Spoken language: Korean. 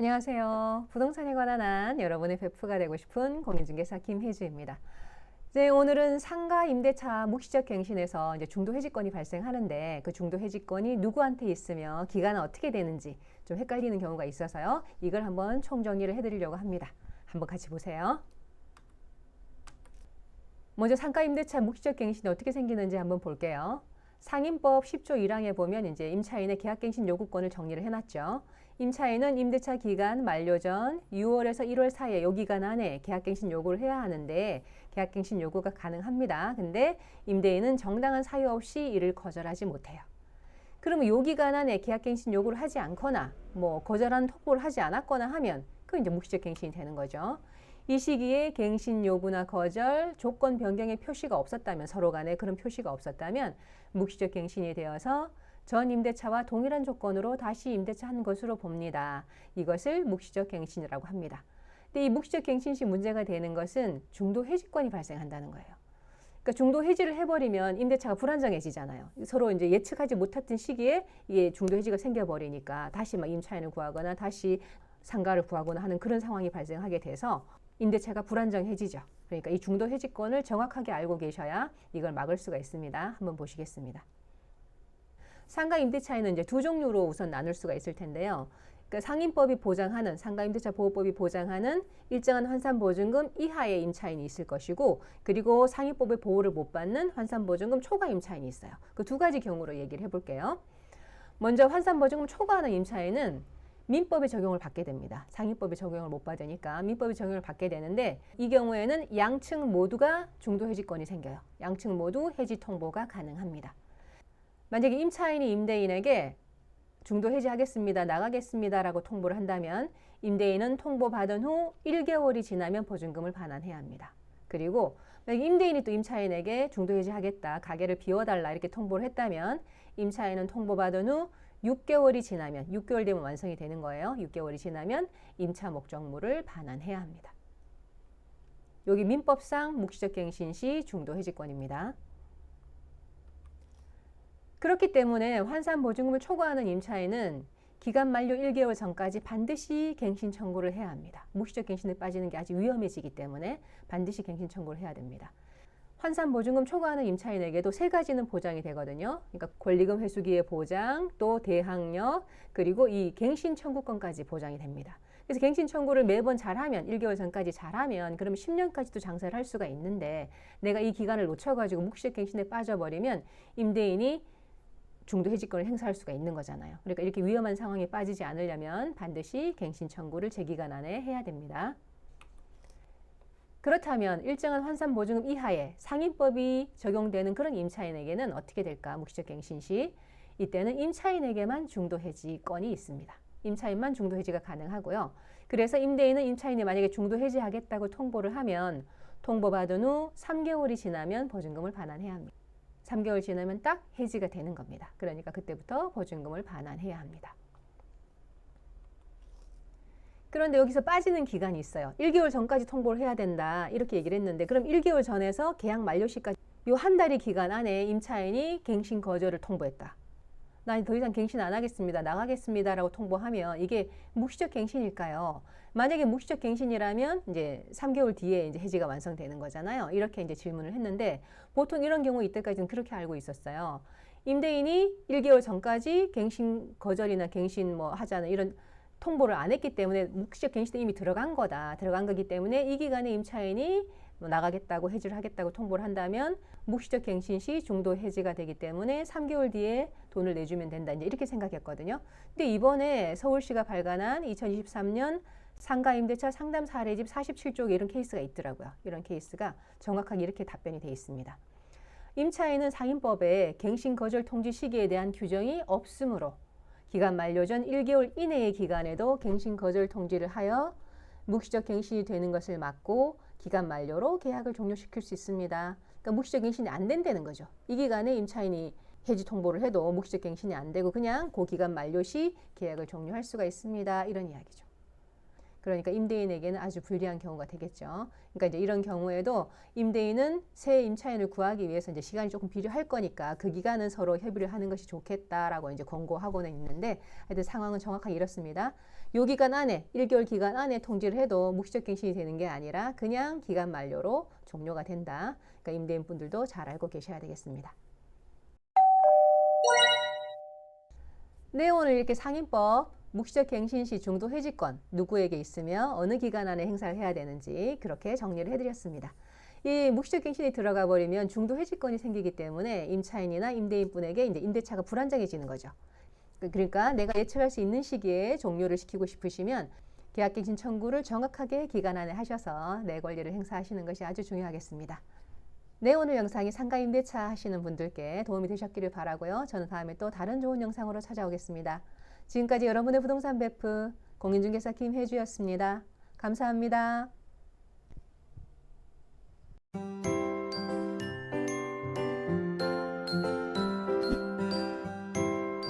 안녕하세요. 부동산에 관한 한 여러분의 베프가 되고 싶은 공인중개사 김혜주입니다. 이제 오늘은 상가 임대차 묵시적 갱신에서 이제 중도 해지권이 발생하는데 그 중도 해지권이 누구한테 있으며 기간은 어떻게 되는지 좀 헷갈리는 경우가 있어서요. 이걸 한번 총정리를 해드리려고 합니다. 한번 같이 보세요. 먼저 상가 임대차 묵시적 갱신이 어떻게 생기는지 한번 볼게요. 상임법 10조 1항에 보면 이제 임차인의 계약갱신 요구권을 정리를 해놨죠. 임차인은 임대차 기간 만료 전 6월에서 1월 사이에 요 기간 안에 계약갱신 요구를 해야 하는데 계약갱신 요구가 가능합니다. 근데 임대인은 정당한 사유 없이 이를 거절하지 못해요. 그러면 요 기간 안에 계약갱신 요구를 하지 않거나 뭐 거절한 통보를 하지 않았거나 하면 그 이제 묵시적 갱신이 되는 거죠. 이 시기에 갱신 요구나 거절, 조건 변경의 표시가 없었다면 서로 간에 그런 표시가 없었다면 묵시적 갱신이 되어서 전 임대차와 동일한 조건으로 다시 임대차 한 것으로 봅니다. 이것을 묵시적 갱신이라고 합니다. 근데 이 묵시적 갱신 시 문제가 되는 것은 중도 해지권이 발생한다는 거예요. 그러니까 중도 해지를 해버리면 임대차가 불안정해지잖아요. 서로 이제 예측하지 못했던 시기에 이게 중도 해지가 생겨버리니까 다시 막 임차인을 구하거나 다시 상가를 구하거나 하는 그런 상황이 발생하게 돼서 임대차가 불안정해지죠. 그러니까 이 중도 해지권을 정확하게 알고 계셔야 이걸 막을 수가 있습니다. 한번 보시겠습니다. 상가 임대차에는 이제 두 종류로 우선 나눌 수가 있을 텐데요. 그러니까 상임법이 보장하는 상가 임대차 보호법이 보장하는 일정한 환산 보증금 이하의 임차인이 있을 것이고 그리고 상임법의 보호를 못 받는 환산 보증금 초과 임차인이 있어요. 그 두 가지 경우로 얘기를 해 볼게요. 먼저 환산 보증금 초과하는 임차인은 민법의 적용을 받게 됩니다. 상위법의 적용을 못 받으니까 민법의 적용을 받게 되는데 이 경우에는 양측 모두가 중도 해지권이 생겨요. 양측 모두 해지 통보가 가능합니다. 만약에 임차인이 임대인에게 중도 해지하겠습니다. 나가겠습니다라고 통보를 한다면 임대인은 통보받은 후 1개월이 지나면 보증금을 반환해야 합니다. 그리고 임대인이 또 임차인에게 중도 해지하겠다, 가게를 비워달라 이렇게 통보를 했다면 임차인은 통보받은 후 6개월이 지나면 6개월 되면 완성이 되는 거예요. 6개월이 지나면 임차 목적물을 반환해야 합니다. 여기 민법상 묵시적 갱신 시 중도 해지권입니다. 그렇기 때문에 환산 보증금을 초과하는 임차인은 기간 만료 1개월 전까지 반드시 갱신 청구를 해야 합니다. 묵시적 갱신에 빠지는 게 아주 위험해지기 때문에 반드시 갱신 청구를 해야 됩니다. 환산 보증금 초과하는 임차인에게도 세 가지는 보장이 되거든요. 그러니까 권리금 회수기의 보장, 또 대항력, 그리고 이 갱신 청구권까지 보장이 됩니다. 그래서 갱신 청구를 매번 잘하면 1개월 전까지 잘하면 그럼 10년까지도 장사를 할 수가 있는데 내가 이 기간을 놓쳐가지고 묵시적 갱신에 빠져버리면 임대인이 중도 해지권을 행사할 수가 있는 거잖아요. 그러니까 이렇게 위험한 상황에 빠지지 않으려면 반드시 갱신 청구를 제 기간 안에 해야 됩니다. 그렇다면 일정한 환산 보증금 이하의 상인법이 적용되는 그런 임차인에게는 어떻게 될까? 묵시적 갱신 시 이때는 임차인에게만 중도 해지권이 있습니다. 임차인만 중도 해지가 가능하고요. 그래서 임대인은 임차인이 만약에 중도 해지하겠다고 통보를 하면 통보받은 후 3개월이 지나면 보증금을 반환해야 합니다. 3개월 지나면 딱 해지가 되는 겁니다. 그러니까 그때부터 보증금을 반환해야 합니다. 그런데 여기서 빠지는 기간이 있어요. 1개월 전까지 통보를 해야 된다. 이렇게 얘기를 했는데 그럼 1개월 전에서 계약 만료 시까지 요 한 달의 기간 안에 임차인이 갱신 거절을 통보했다. 나 더 이상 갱신 안 하겠습니다. 나가겠습니다. 라고 통보하면 이게 묵시적 갱신일까요? 만약에 묵시적 갱신이라면 이제 3개월 뒤에 이제 해지가 완성되는 거잖아요. 이렇게 이제 질문을 했는데 보통 이런 경우 이때까지는 그렇게 알고 있었어요. 임대인이 1개월 전까지 갱신 거절이나 갱신 뭐 하자는 이런 통보를 안 했기 때문에 묵시적 갱신에 이미 들어간 거다. 들어간 거기 때문에 이 기간에 임차인이 뭐 나가겠다고 해지를 하겠다고 통보를 한다면 묵시적 갱신 시 중도 해지가 되기 때문에 3개월 뒤에 돈을 내주면 된다. 이제 이렇게 생각했거든요. 근데 이번에 서울시가 발간한 2023년 상가 임대차 상담 사례집 47쪽에 이런 케이스가 있더라고요. 이런 케이스가 정확하게 이렇게 답변이 돼 있습니다. 임차인은 상임법에 갱신 거절 통지 시기에 대한 규정이 없으므로 기간 만료 전 1개월 이내의 기간에도 갱신 거절 통지를 하여 묵시적 갱신이 되는 것을 막고 기간 만료로 계약을 종료시킬 수 있습니다. 그러니까 묵시적 갱신이 안 된다는 거죠. 이 기간에 임차인이 해지 통보를 해도 묵시적 갱신이 안 되고 그냥 그 기간 만료 시 계약을 종료할 수가 있습니다. 이런 이야기죠. 그러니까 임대인에게는 아주 불리한 경우가 되겠죠. 그러니까 이제 이런 경우에도 임대인은 새 임차인을 구하기 위해서 이제 시간이 조금 필요할 거니까 그 기간은 서로 협의를 하는 것이 좋겠다라고 이제 권고하고는 있는데 하여튼 상황은 정확하게 이렇습니다. 요 기간 안에 1개월 기간 안에 통지를 해도 묵시적 갱신이 되는 게 아니라 그냥 기간 만료로 종료가 된다. 그러니까 임대인 분들도 잘 알고 계셔야 되겠습니다. 네, 오늘 이렇게 상인법 묵시적 갱신 시 중도 해지권 누구에게 있으며 어느 기간 안에 행사를 해야 되는지 그렇게 정리를 해드렸습니다. 이 묵시적 갱신이 들어가 버리면 중도 해지권이 생기기 때문에 임차인이나 임대인분에게 이제 임대차가 불안정해지는 거죠. 그러니까 내가 예측할 수 있는 시기에 종료를 시키고 싶으시면 계약갱신 청구를 정확하게 기간 안에 하셔서 내 권리를 행사하시는 것이 아주 중요하겠습니다. 네, 오늘 영상이 상가 임대차 하시는 분들께 도움이 되셨기를 바라고요. 저는 다음에 또 다른 좋은 영상으로 찾아오겠습니다. 지금까지 여러분의 부동산 베프 공인중개사 김혜주였습니다. 감사합니다.